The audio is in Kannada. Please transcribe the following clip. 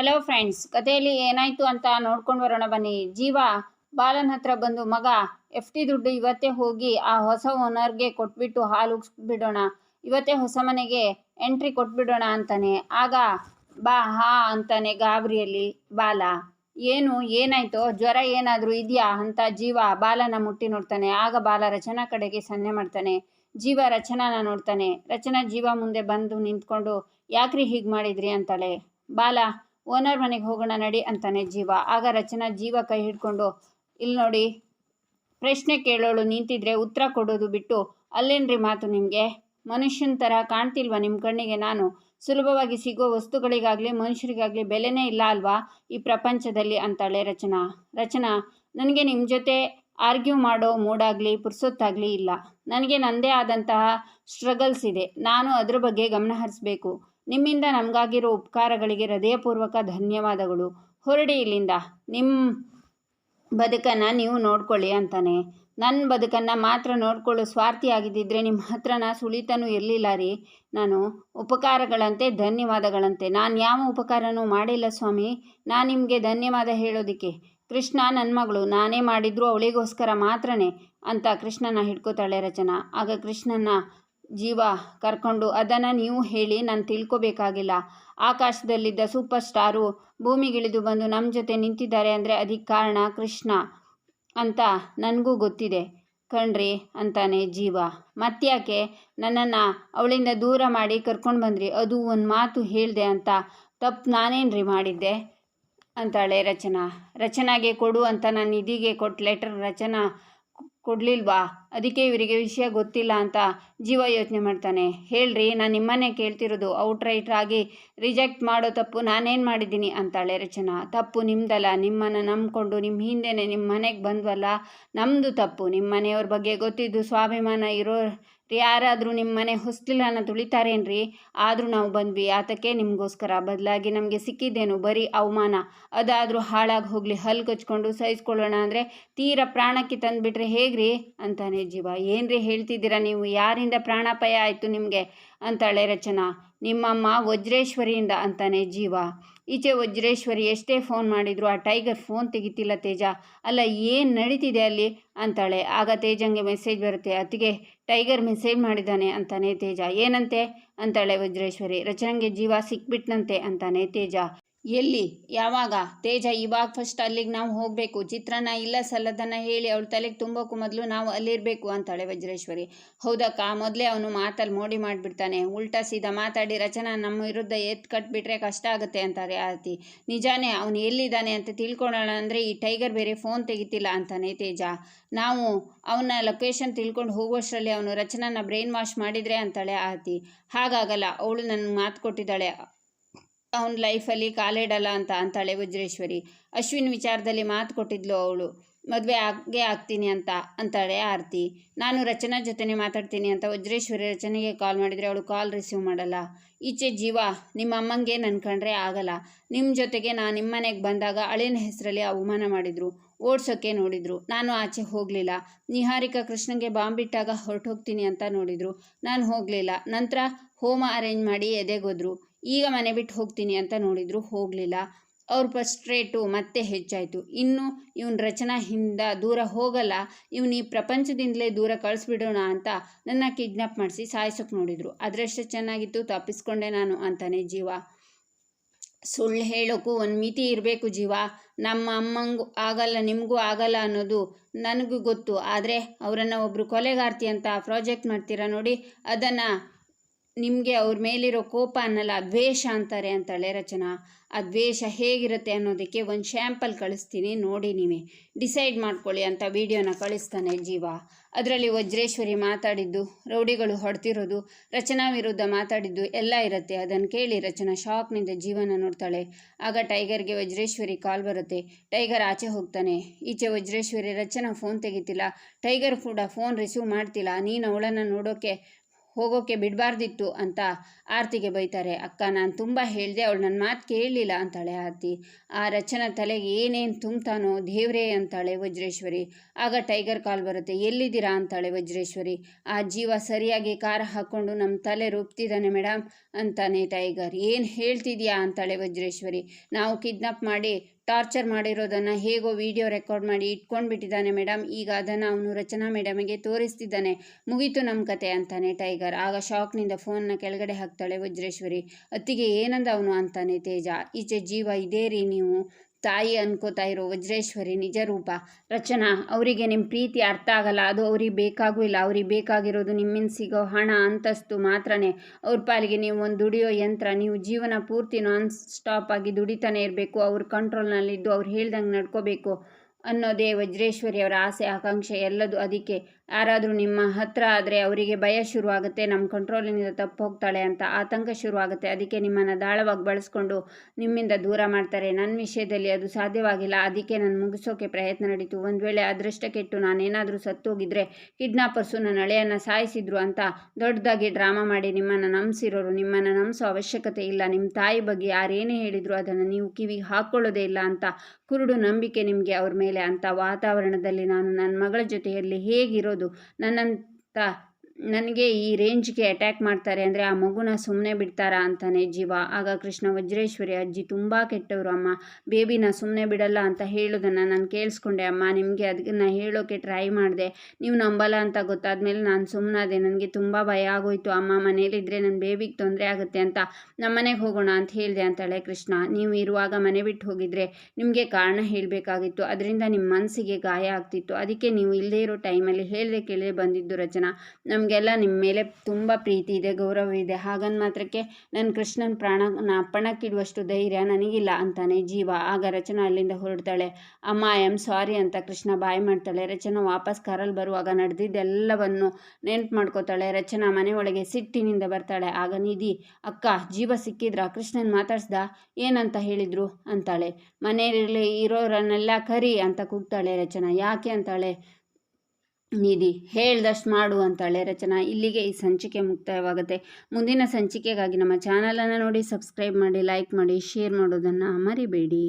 ಹಲೋ ಫ್ರೆಂಡ್ಸ್ ಕಥೆಯಲ್ಲಿ ಏನಾಯ್ತು ಅಂತ ನೋಡ್ಕೊಂಡು ಬರೋಣ ಬನ್ನಿ. ಜೀವ ಬಾಲನ್ ಹತ್ರ ಬಂದು, ಮಗ ಎಫ್ ಟಿ ದುಡ್ಡು ಇವತ್ತೇ ಹೋಗಿ ಆ ಹೊಸ ಓನರ್ಗೆ ಕೊಟ್ಬಿಟ್ಟು ಹಾಲು ಬಿಡೋಣ. ಇವತ್ತೇ ಹೊಸ ಮನೆಗೆ ಎಂಟ್ರಿ ಕೊಟ್ಬಿಡೋಣ ಅಂತಾನೆ. ಆಗ, ಬಾ, ಹಾ ಅಂತಾನೆ ಗಾಬರಿಯಲ್ಲಿ ಬಾಲ. ಏನು, ಏನಾಯ್ತೋ? ಜ್ವರ ಏನಾದರೂ ಇದೆಯಾ? ಅಂತ ಜೀವ ಬಾಲನ ಮುಟ್ಟಿ ನೋಡ್ತಾನೆ. ಆಗ ಬಾಲ ರಚನಾ ಕಡೆಗೆ ಸನ್ನೆ ಮಾಡ್ತಾನೆ. ಜೀವ ರಚನಾನ ನೋಡ್ತಾನೆ. ರಚನಾ ಜೀವ ಮುಂದೆ ಬಂದು ನಿಂತ್ಕೊಂಡು, ಯಾಕ್ರಿ ಹೀಗೆ ಮಾಡಿದ್ರಿ? ಅಂತಾಳೆ. ಬಾಲ ಓನರ್ ಮನೆಗೆ ಹೋಗೋಣ ನಡಿ ಅಂತಾನೆ ಜೀವ. ಆಗ ರಚನಾ ಜೀವ ಕೈ ಹಿಡ್ಕೊಂಡು ಇಲ್ಲಿ ನೋಡಿ, ಪ್ರಶ್ನೆ ಕೇಳೋಳು, ನಿಂತಿದ್ರೆ ಉತ್ತರ ಕೊಡೋದು ಬಿಟ್ಟು ಅಲ್ಲೇನ್ರಿ ಮಾತು ನಿಮಗೆ? ಮನುಷ್ಯನ ಥರ ಕಾಣ್ತಿಲ್ವಾ ನಿಮ್ಮ ಕಣ್ಣಿಗೆ ನಾನು? ಸುಲಭವಾಗಿ ಸಿಗೋ ವಸ್ತುಗಳಿಗಾಗಲಿ, ಮನುಷ್ಯರಿಗಾಗಲಿ ಬೆಲೆನೇ ಇಲ್ಲ ಅಲ್ವಾ ಈ ಪ್ರಪಂಚದಲ್ಲಿ? ಅಂತಾಳೆ ರಚನಾ. ರಚನಾ, ನನಗೆ ನಿಮ್ಮ ಜೊತೆ ಆರ್ಗ್ಯೂ ಮಾಡೋ ಮೂಡಾಗಲಿ, ಪುರ್ಸೊತ್ತಾಗಲಿ ಇಲ್ಲ. ನನಗೆ ನನ್ನದೇ ಆದಂತಹ ಸ್ಟ್ರಗಲ್ಸ್ ಇದೆ. ನಾನು ಅದ್ರ ಬಗ್ಗೆ ಗಮನ ಹರಿಸ್ಬೇಕು. ನಿಮ್ಮಿಂದ ನಮಗಾಗಿರೋ ಉಪಕಾರಗಳಿಗೆ ಹೃದಯಪೂರ್ವಕ ಧನ್ಯವಾದಗಳು. ಹೊರಡಿ ಇಲ್ಲಿಂದ. ನಿಮ್ಮ ಬದುಕನ್ನು ನೀವು ನೋಡ್ಕೊಳ್ಳಿ ಅಂತಾನೆ. ನನ್ನ ಬದುಕನ್ನು ಮಾತ್ರ ನೋಡ್ಕೊಳ್ಳೋ ಸ್ವಾರ್ಥಿ ಆಗಿದ್ದಿದ್ರೆ ನಿಮ್ಮ ಹತ್ರನ ಸುಳಿತನೂ ಇರಲಿಲ್ಲ ರೀ. ನಾನು ಉಪಕಾರಗಳಂತೆ ಧನ್ಯವಾದಗಳಂತೆ. ನಾನು ಯಾವ ಉಪಕಾರನೂ ಮಾಡಿಲ್ಲ ಸ್ವಾಮಿ. ನಾನು ನಿಮಗೆ ಧನ್ಯವಾದ ಹೇಳೋದಕ್ಕೆ. ಕೃಷ್ಣ ನನ್ನ ಮಗಳು, ನಾನೇ ಮಾಡಿದ್ರು ಅವಳಿಗೋಸ್ಕರ ಮಾತ್ರನೇ ಅಂತ ಕೃಷ್ಣನ ಹಿಡ್ಕೋತಾಳೆ ರಚನಾ. ಆಗ ಕೃಷ್ಣನ ಜೀವ ಕರ್ಕೊಂಡು ಅದನ್ನು ನೀವು ಹೇಳಿ ನಾನು ತಿಳ್ಕೊಬೇಕಾಗಿಲ್ಲ. ಆಕಾಶದಲ್ಲಿದ್ದ ಸೂಪರ್ ಸ್ಟಾರು ಭೂಮಿಗಿಳಿದು ಬಂದು ನಮ್ಮ ಜೊತೆ ನಿಂತಿದ್ದಾರೆ ಅಂದರೆ ಅದಕ್ಕೆ ಕಾರಣ ಕೃಷ್ಣ ಅಂತ ನನಗೂ ಗೊತ್ತಿದೆ. ಕಣ್ರಿ ಅಂತಾನೆ ಜೀವ. ಮತ್ತ್ಯಾಕೆ ನನ್ನನ್ನು ಅವಳಿಂದ ದೂರ ಮಾಡಿ ಕರ್ಕೊಂಡು ಬಂದ್ರಿ? ಅದು ಒಂದು ಮಾತು ಹೇಳಿದೆ ಅಂತ ತಪ್ಪು ನಾನೇನ್ರಿ ಮಾಡಿದ್ದೆ? ಅಂತಾಳೆ ರಚನಾ. ರಚನಾಗೆ ಕೊಡು ಅಂತ ನಾನು ನಿಧಿಗೆ ಕೊಟ್ಟು ಲೆಟರ್ ರಚನಾ ಕೊಡಲಿಲ್ವಾ? ಅದಕ್ಕೆ ಇವರಿಗೆ ವಿಷಯ ಗೊತ್ತಿಲ್ಲ ಅಂತ ಜೀವ ಯೋಚನೆ ಮಾಡ್ತಾನೆ. ಹೇಳ್ರಿ, ನಾನು ನಿಮ್ಮನ್ನೇ ಕೇಳ್ತಿರೋದು. ಔಟ್ರೈಟ್ ಆಗಿ ರಿಜೆಕ್ಟ್ ಮಾಡೋ ತಪ್ಪು ನಾನೇನು ಮಾಡಿದ್ದೀನಿ? ಅಂತಾಳೆ ರಚನಾ. ತಪ್ಪು ನಿಮ್ಮದಲ್ಲ ನಿಮ್ಮನ್ನು ನಂಬಿಕೊಂಡು ನಿಮ್ಮ ಹಿಂದೆನೇ ನಿಮ್ಮ ಮನೆಗೆ ಬಂದ್ವಲ್ಲ? ನಮ್ಮದು ತಪ್ಪು. ನಿಮ್ಮ ಮನೆಯವ್ರ ಬಗ್ಗೆ ಗೊತ್ತಿದ್ದು ಸ್ವಾಭಿಮಾನ ಇರೋ ಯಾರಾದರೂ ನಿಮ್ಮ ಮನೆ ಹೊಸ್ತಿಲನ್ನ ತುಳಿತಾರೇನ್ರಿ? ಆದರೂ ನಾವು ಬಂದ್ವಿ. ಆತಕ್ಕೆ ನಿಮಗೋಸ್ಕರ ಬದಲಾಗಿ ನಮಗೆ ಸಿಕ್ಕಿದ್ದೇನು? ಬರೀ ಅವಮಾನ. ಅದಾದರೂ ಹಾಳಾಗಿ ಹೋಗಲಿ ಹಲ್ಲು ಕಚ್ಕೊಂಡು ಸಹಿಸ್ಕೊಳ್ಳೋಣ ಅಂದರೆ ತೀರ ಪ್ರಾಣಕ್ಕೆ ತಂದುಬಿಟ್ರೆ ಹೇಗ್ರಿ? ಅಂತಾನೆ ಜೀವ. ಏನ್ರಿ ಹೇಳ್ತಿದ್ದೀರಾ ನೀವು? ಯಾರಿಂದ ಪ್ರಾಣಾಪಾಯ ಆಯಿತು ನಿಮಗೆ? ಅಂತಾಳೆ ರಚನಾ. ನಿಮ್ಮಮ್ಮ ವಜ್ರೇಶ್ವರಿಯಿಂದ, ಅಂತಾನೆ ಜೀವ. ಈಚೆ ವಜ್ರೇಶ್ವರಿ ಎಷ್ಟೇ ಫೋನ್ ಮಾಡಿದ್ರು, ಆ ಟೈಗರ್ ಫೋನ್ ತೆಗಿತಿಲ್ಲ ತೇಜ, ಅಲ್ಲ ಏನು ನಡೀತಿದೆ ಅಲ್ಲಿ? ಅಂತಾಳೆ. ಆಗ ತೇಜಂಗೆ ಮೆಸೇಜ್ ಬರುತ್ತೆ ಅತಿಗೆ ಟೈಗರ್ ಮೆಸೇಜ್ ಮಾಡಿದ್ದಾನೆ ಅಂತಾನೆ ತೇಜ. ಏನಂತೆ? ಅಂತಾಳೆ ವಜ್ರೇಶ್ವರಿ. ರಚನೆಗೆ ಜೀವ ಸಿಕ್ಬಿಟ್ನಂತೆ ಅಂತಾನೆ ತೇಜ. ಎಲ್ಲಿ? ಯಾವಾಗ? ತೇಜ ಇವಾಗ ಫಸ್ಟ್ ಅಲ್ಲಿಗೆ ನಾವು ಹೋಗಬೇಕು. ಚಿತ್ರನ ಇಲ್ಲ ಸಲ್ಲದನ್ನ ಹೇಳಿ ಅವಳ ತಲೆಗೆ ತುಂಬೋಕ್ಕೂ ಮೊದಲು ನಾವು ಅಲ್ಲಿರಬೇಕು ಅಂತಾಳೆ ವಜ್ರೇಶ್ವರಿ. ಹೌದಕ್ಕ, ಮೊದಲೇ ಅವನು ಮಾತಲ್ಲಿ ಮೋಡಿ ಮಾಡಿಬಿಡ್ತಾನೆ. ಉಲ್ಟಾ ಸೀದಾ ಮಾತಾಡಿ, ರಚನಾ, ನಮ್ಮ ವಿರುದ್ಧ ಎತ್ತು ಕಟ್ಬಿಟ್ರೆ ಕಷ್ಟ ಆಗುತ್ತೆ ಅಂತಾರೆ ಆರತಿ. ನಿಜಾನೇ, ಅವನು ಎಲ್ಲಿದ್ದಾನೆ ಅಂತ ತಿಳ್ಕೊಳ್ಳೋಣ ಅಂದರೆ ಈ ಟೈಗರ್ ಬೇರೆ ಫೋನ್ ತೆಗಿತಿಲ್ಲ ಅಂತಾನೆ ತೇಜ. ನಾವು ಅವನ ಲೊಕೇಶನ್ ತಿಳ್ಕೊಂಡು ಹೋಗುವಷ್ಟರಲ್ಲಿ ಅವನು ರಚನಾನ ಬ್ರೈನ್ ವಾಶ್ ಮಾಡಿದರೆ ಅಂತಾಳೆ ಆರತಿ. ಹಾಗಾಗಲ್ಲ, ಅವಳು ನನಗೆ ಮಾತು ಕೊಟ್ಟಿದ್ದಾಳೆ. ಅವನ ಲೈಫಲ್ಲಿ ಕಾಲಿಡಲ್ಲ ಅಂತ ಅಂತಾಳೆ ವಜ್ರೇಶ್ವರಿ. ಅಶ್ವಿನ್ ವಿಚಾರದಲ್ಲಿ ಮಾತು ಕೊಟ್ಟಿದ್ಲು ಅವಳು. ಮದುವೆ ಆಗೇ ಆಗ್ತೀನಿ ಅಂತ ಅಂತಾಳೆ ಆರತಿ. ನಾನು ರಚನಾ ಜೊತೆನೇ ಮಾತಾಡ್ತೀನಿ ಅಂತ ವಜ್ರೇಶ್ವರಿ ರಚನೆಗೆ ಕಾಲ್ ಮಾಡಿದರೆ ಅವಳು ಕಾಲ್ ರಿಸೀವ್ ಮಾಡಲ್ಲ. ಈಚೆ ಜೀವ, ನಿಮ್ಮ ಅಮ್ಮಂಗೆ ನನ್ನ ಕಂಡ್ರೆ ಆಗಲ್ಲ. ನಿಮ್ಮ ಜೊತೆಗೆ ನಾನು ನಿಮ್ಮ ಮನೆಗೆ ಬಂದಾಗ ಅಳಿನ ಹೆಸರಲ್ಲಿ ಅವಮಾನ ಮಾಡಿದರು. ಓಡ್ಸೋಕ್ಕೆ ನೋಡಿದರು. ನಾನು ಆಚೆ ಹೋಗಲಿಲ್ಲ. ನಿಹಾರಿಕಾ ಕೃಷ್ಣಂಗೆ ಬಾಂಬಿಟ್ಟಾಗ ಹೊರಟೋಗ್ತೀನಿ ಅಂತ ನೋಡಿದರು. ನಾನು ಹೋಗಲಿಲ್ಲ. ನಂತರ ಹೋಮ ಅರೇಂಜ್ ಮಾಡಿ ಎದೆಗೋದ್ರು. ಈಗ ಮನೆ ಬಿಟ್ಟು ಹೋಗ್ತೀನಿ ಅಂತ ನೋಡಿದ್ರು ಹೋಗಲಿಲ್ಲ. ಅವ್ರ ಫಸ್ಟ್ರೇಟು ಮತ್ತೆ ಹೆಚ್ಚಾಯಿತು. ಇನ್ನು ಇವನ್ ರಚನಾ ಹಿಂದ ದೂರ ಹೋಗಲ್ಲ. ಇವನು ಈ ಪ್ರಪಂಚದಿಂದಲೇ ದೂರ ಕಳಿಸ್ಬಿಡೋಣ ಅಂತ ನನ್ನ ಕಿಡ್ನಾಪ್ ಮಾಡಿಸಿ ಸಾಯಿಸೋಕೆ ನೋಡಿದರು. ಅದರಷ್ಟು ಚೆನ್ನಾಗಿತ್ತು, ತಪ್ಪಿಸ್ಕೊಂಡೆ ನಾನು ಅಂತಾನೆ ಜೀವ. ಸುಳ್ಳು ಹೇಳೋಕ್ಕೂ ಒಂದು ಮಿತಿ ಇರಬೇಕು ಜೀವ. ನಮ್ಮ ಅಮ್ಮಂಗೂ ಆಗಲ್ಲ, ನಿಮಗೂ ಆಗಲ್ಲ ಅನ್ನೋದು ನನಗೂ ಗೊತ್ತು. ಆದರೆ ಅವರನ್ನು ಒಬ್ಬರು ಕೊಲೆಗಾರ್ತಿ ಅಂತ ಪ್ರಾಜೆಕ್ಟ್ ಮಾಡ್ತೀರಾ ನೋಡಿ, ಅದನ್ನು ನಿಮಗೆ ಅವ್ರ ಮೇಲಿರೋ ಕೋಪ ಅನ್ನಲ್ಲ, ದ್ವೇಷ ಅಂತಾರೆ ಅಂತಾಳೆ ರಚನಾ. ಆ ದ್ವೇಷ ಹೇಗಿರುತ್ತೆ ಅನ್ನೋದಕ್ಕೆ ಒಂದು ಶ್ಯಾಂಪಲ್ ಕಳಿಸ್ತೀನಿ, ನೋಡಿ ನೀವೇ. ಡಿಸೈಡ್ ಮಾಡ್ಕೊಳ್ಳಿ ಅಂತ ವಿಡಿಯೋನ ಕಳಿಸ್ತಾನೆ ಜೀವ. ಅದರಲ್ಲಿ ವಜ್ರೇಶ್ವರಿ ಮಾತಾಡಿದ್ದು, ರೌಡಿಗಳು ಹೊಡ್ತಿರೋದು, ರಚನಾ ವಿರುದ್ಧ ಮಾತಾಡಿದ್ದು ಎಲ್ಲ ಇರುತ್ತೆ. ಅದನ್ನು ಕೇಳಿ ರಚನಾ ಶಾಕ್ನಿಂದ ಜೀವನ ನೋಡ್ತಾಳೆ. ಆಗ ಟೈಗರ್ಗೆ ವಜ್ರೇಶ್ವರಿ ಕಾಲ್ ಬರುತ್ತೆ. ಟೈಗರ್ ಆಚೆ ಹೋಗ್ತಾನೆ. ಈಚೆ ವಜ್ರೇಶ್ವರಿ ರಚನಾ ಫೋನ್ ತೆಗಿತಿಲ್ಲ. ಟೈಗರ್ ಕೂಡ ಫೋನ್ ರಿಸೀವ್ ಮಾಡ್ತಿಲ್ಲ. ನೀನು ಅವಳನ್ನು ನೋಡೋಕ್ಕೆ ಹೋಗೋಕ್ಕೆ ಬಿಡಬಾರ್ದಿತ್ತು ಅಂತ ಆರತಿಗೆ ಬೈತಾರೆ. ಅಕ್ಕ, ನಾನು ತುಂಬ ಹೇಳಿದೆ, ಅವಳು ನನ್ನ ಮಾತು ಕೇಳಲಿಲ್ಲ, ಅಂತಾಳೆ ಆರತಿ. ಆ ರಚನ ತಲೆಗೆ ಏನೇನು ತುಂಬ್ತಾನೋ ದೇವ್ರೇ ಅಂತಾಳೆ ವಜ್ರೇಶ್ವರಿ. ಆಗ ಟೈಗರ್ ಕಾಲ್ ಬರುತ್ತೆ, ಎಲ್ಲಿದ್ದೀರಾ? ಅಂತಾಳೆ ವಜ್ರೇಶ್ವರಿ. ಆ ಜೀವ ಸರಿಯಾಗಿ ಕಾರ ಹಾಕ್ಕೊಂಡು ನಮ್ಮ ತಲೆ ರೂಪ್ತಿದ್ದಾನೆ ಮೇಡಮ್ ಅಂತಾನೆ ಟೈಗರ್. ಏನು ಹೇಳ್ತಿದ್ಯಾ? ಅಂತಾಳೆ ವಜ್ರೇಶ್ವರಿ. ನಾವು ಕಿಡ್ನಾಪ್ ಮಾಡಿ ಟಾರ್ಚರ್ ಮಾಡಿರೋದನ್ನು ಹೇಗೋ ವಿಡಿಯೋ ರೆಕಾರ್ಡ್ ಮಾಡಿ ಇಟ್ಕೊಂಡ್ಬಿಟ್ಟಿದ್ದಾನೆ ಮೇಡಮ್. ಈಗ ಅದನ್ನು ಅವನು ರಚನಾ ಮೇಡಮಿಗೆ ತೋರಿಸ್ತಿದ್ದಾನೆ. ಮುಗೀತು ನಮ್ಮ ಕತೆ ಅಂತಾನೆ ಟೈಗರ್. ಆಗ ಶಾಕ್ನಿಂದ ಫೋನ್ನ ಕೆಳಗಡೆ ಹಾಕ್ತಾಳೆ ವಜ್ರೇಶ್ವರಿ. ಅತ್ತಿಗೆ ಏನಂದ ಅವನು ಅಂತಾನೆ ತೇಜ. ಈಚೆ ಜೀವ ಇದೇ ರೀ ನೀವು? ತಾಯಿ ಅನ್ಕೋತಾ ಇರೋ ವಜ್ರೇಶ್ವರಿ ನಿಜ ರೂಪ ರಚನಾ, ಅವರಿಗೆ ನಿಮ್ಮ ಪ್ರೀತಿ ಅರ್ಥ ಆಗಲ್ಲ. ಅದು ಅವ್ರಿಗೆ ಬೇಕಾಗೂ ಇಲ್ಲ. ಅವ್ರಿಗೆ ಬೇಕಾಗಿರೋದು ನಿಮ್ಮಿಂದ ಸಿಗೋ ಹಣ, ಅಂತಸ್ತು ಮಾತ್ರನೇ. ಅವ್ರ ಪಾಲಿಗೆ ನೀವು ಒಂದು ದುಡಿಯೋ ಯಂತ್ರ, ನೀವು ಜೀವನ ಪೂರ್ತಿ ನಾನ್ ಸ್ಟಾಪ್ ಆಗಿ ದುಡಿತಾನೆ ಇರಬೇಕು. ಅವ್ರ ಕಂಟ್ರೋಲ್ನಲ್ಲಿದ್ದು ಅವ್ರು ಹೇಳ್ದಂಗೆ ನಡ್ಕೋಬೇಕು ಅನ್ನೋದೇ ವಜ್ರೇಶ್ವರಿ ಅವರ ಆಸೆ, ಆಕಾಂಕ್ಷೆ ಎಲ್ಲದು ಅದಕ್ಕೆ. ಯಾರಾದರೂ ನಿಮ್ಮ ಹತ್ರ ಆದರೆ ಅವರಿಗೆ ಭಯ ಶುರುವಾಗುತ್ತೆ ನಮ್ಮ ಕಂಟ್ರೋಲಿನಿಂದ ತಪ್ಪು ಹೋಗ್ತಾಳೆ ಅಂತ ಆತಂಕ ಶುರುವಾಗುತ್ತೆ. ಅದಕ್ಕೆ ನಿಮ್ಮನ್ನು ದಾಳವಾಗಿ ಬಳಸ್ಕೊಂಡು ನಿಮ್ಮಿಂದ ದೂರ ಮಾಡ್ತಾರೆ. ನನ್ನ ವಿಷಯದಲ್ಲಿ ಅದು ಸಾಧ್ಯವಾಗಿಲ್ಲ. ಅದಕ್ಕೆ ನಾನು ಮುಗಿಸೋಕೆ ಪ್ರಯತ್ನ ನಡೀತು. ಒಂದು ವೇಳೆ ಅದೃಷ್ಟ ಕೆಟ್ಟು ನಾನೇನಾದರೂ ಸತ್ತೋಗಿದ್ರೆ ಕಿಡ್ನಾಪರ್ಸು ನನ್ನ ಹಳೆಯನ್ನು ಸಾಯಿಸಿದ್ರು ಅಂತ ದೊಡ್ಡದಾಗಿ ಡ್ರಾಮಾ ಮಾಡಿ ನಿಮ್ಮನ್ನು ನಂಬಿಸಿರೋರು, ನಿಮ್ಮನ್ನು ನಂಬಿಸೋ ಅವಶ್ಯಕತೆ ಇಲ್ಲ. ನಿಮ್ಮ ತಾಯಿ ಬಗ್ಗೆ ಯಾರೇನೇ ಹೇಳಿದ್ರು ಅದನ್ನು ನೀವು ಕಿವಿಗೆ ಹಾಕ್ಕೊಳ್ಳೋದೇ ಇಲ್ಲ ಅಂತ ಕುರುಡು ನಂಬಿಕೆ ನಿಮಗೆ ಅವ್ರ ಮೇಲೆ ಅಂತ ವಾತಾವರಣದಲ್ಲಿ ನಾನು ನನ್ನ ಮಗಳ ಜೊತೆಯಲ್ಲಿ ಹೇಗಿರೋದು ನನ್ನಂತ ನನಗೆ ಈ ರೇಂಜ್ಗೆ ಅಟ್ಯಾಕ್ ಮಾಡ್ತಾರೆ ಅಂದರೆ ಆ ಮಗುನ ಸುಮ್ಮನೆ ಬಿಡ್ತಾರಾ ಅಂತಾನೆ ಜೀವ. ಆಗ ಕೃಷ್ಣ, ವಜ್ರೇಶ್ವರಿ ಅಜ್ಜಿ, ತುಂಬ ಕೆಟ್ಟವರು ಅಮ್ಮ. ಬೇಬಿನ ಸುಮ್ಮನೆ ಬಿಡಲ್ಲ ಅಂತ ಹೇಳೋದನ್ನು ನಾನು ಕೇಳಿಸ್ಕೊಂಡೆ. ಅಮ್ಮ, ನಿಮಗೆ ಅದನ್ನು ಹೇಳೋಕ್ಕೆ ಟ್ರೈ ಮಾಡಿದೆ. ನೀವು ನಂಬಲ್ಲ ಅಂತ ಗೊತ್ತಾದ್ಮೇಲೆ ನಾನು ಸುಮ್ಮನಾದೆ ನನಗೆ ತುಂಬ ಭಯ ಆಗೋಯ್ತು. ಅಮ್ಮ ಮನೇಲಿದ್ದರೆ ನನ್ನ ಬೇಬಿಗೆ ತೊಂದರೆ ಆಗುತ್ತೆ ಅಂತ ನಮ್ಮನೆಗೆ ಹೋಗೋಣ ಅಂತ ಹೇಳಿದೆ ಅಂತಾಳೆ ಕೃಷ್ಣ. ನೀವು ಇರುವಾಗ ಮನೆ ಬಿಟ್ಟು ಹೋಗಿದ್ರೆ ನಿಮಗೆ ಕಾರಣ ಹೇಳಬೇಕಾಗಿತ್ತು. ಅದರಿಂದ ನಿಮ್ಮ ಮನಸ್ಸಿಗೆ ಗಾಯ ಆಗ್ತಿತ್ತು. ಅದಕ್ಕೆ ನೀವು ಇಲ್ಲದೇ ಇರೋ ಟೈಮಲ್ಲಿ ಹೇಳಿದೆ ಕೇಳದೆ ಬಂದಿದ್ದು ರಚನಾ. ನಮಗೆ ನಮಗೆಲ್ಲ ನಿಮ್ಮ ಮೇಲೆ ತುಂಬ ಪ್ರೀತಿ ಇದೆ, ಗೌರವ ಇದೆ. ಹಾಗಂದ ಮಾತ್ರಕ್ಕೆ ನನ್ನ ಕೃಷ್ಣನ ಪ್ರಾಣ ಪಣಕ್ಕಿಡುವಷ್ಟು ಧೈರ್ಯ ನನಗಿಲ್ಲ ಅಂತಾನೆ ಜೀವ ಆಗ ರಚನಾ ಅಲ್ಲಿಂದ ಹೊರಡ್ತಾಳೆ. ಅಮ್ಮ ಐ ಆಮ್ ಸಾರಿ ಅಂತ ಕೃಷ್ಣ ಬಾಯಿ ಮಾಡ್ತಾಳೆ. ರಚನಾ ವಾಪಸ್ ಕಾರಲ್ಲಿ ಬರುವಾಗ ನಡೆದಿದ್ದೆಲ್ಲವನ್ನು ನೆನ್ಪು ಮಾಡ್ಕೋತಾಳೆ. ರಚನಾ ಮನೆ ಸಿಟ್ಟಿನಿಂದ ಬರ್ತಾಳೆ. ಆಗ ನಿಧಿ, ಅಕ್ಕ, ಜೀವ ಸಿಕ್ಕಿದ್ರ? ಕೃಷ್ಣನ್ ಮಾತಾಡ್ಸ್ದ? ಏನಂತ ಹೇಳಿದ್ರು? ಅಂತಾಳೆ. ಮನೆಯಲ್ಲಿ ಇರೋರನ್ನೆಲ್ಲ ಕರಿ ಅಂತ ಕೂಗ್ತಾಳೆ ರಚನಾ. ಯಾಕೆ ಅಂತಾಳೆ? ನಿಧಿ ಹೇಳ್ದಷ್ಟು ಮಾಡು ಅಂತಾಳೆ ರಚನಾ. ಇಲ್ಲಿಗೆ ಈ ಸಂಚಿಕೆ ಮುಕ್ತಾಯವಾಗುತ್ತೆ. ಮುಂದಿನ ಸಂಚಿಕೆಗಾಗಿ ನಮ್ಮ ಚಾನಲನ್ನು ನೋಡಿ, ಸಬ್ಸ್ಕ್ರೈಬ್ ಮಾಡಿ, ಲೈಕ್ ಮಾಡಿ, ಶೇರ್ ಮಾಡೋದನ್ನು ಮರಿಬೇಡಿ.